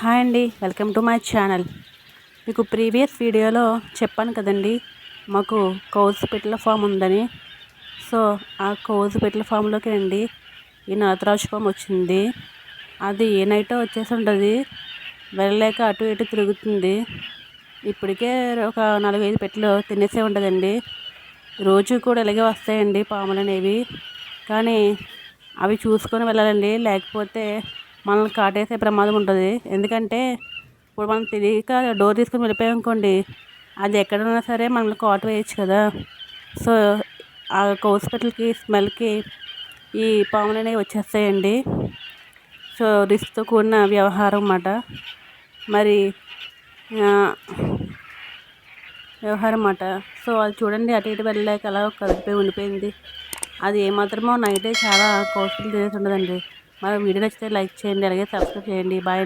Hi అండి welcome to my channel. మీకు previous వీడియోలో చెప్పాను కదండి మాకు కౌజు పెట్టల ఫామ్ ఉందని. సో ఆ కౌజు పెట్టల ఫామ్లోకి రండి. ఈ నలతరాజు ఫామ్ వచ్చింది. అది ఏ నైటో వచ్చేసి ఉంటుంది వెళ్ళలేక అటు ఇటు తిరుగుతుంది. ఇప్పటికే ఒక నాలుగైదు పెట్టలు తినేసే ఉంటుందండి రోజు కూడా ఇలాగే వస్తాయండి పాములు అనేవి కానీ అవి చూసుకొని వెళ్ళాలండి. లేకపోతే మనల్ని కాటేసే ప్రమాదం ఉంటుంది. ఎందుకంటే ఇప్పుడు మనం తెలియక డోర్ తీసుకుని వెళ్ళిపోయామనుకోండి అది ఎక్కడున్నా సరే మనల్ని కాటు వేయచ్చు కదా. సో ఆ హాస్పిటల్కి స్మెల్కి ఈ పాములు అనేవి వచ్చేస్తాయండి. సో రిస్క్తో కూడిన వ్యవహారం అన్నమాట. మరి వ్యవహారం అన్నమాట. సో అది చూడండి అటు ఇటు వెళ్ళలేక అలా కలిపి ఉండిపోయింది. అది ఏమాత్రమో నైటే చాలా కౌసులు తినేసి ఉండదండి. మన వీడియో నచ్చితే లైక్ చేయండి అలాగే సబ్స్క్రైబ్ చేయండి. బాయ్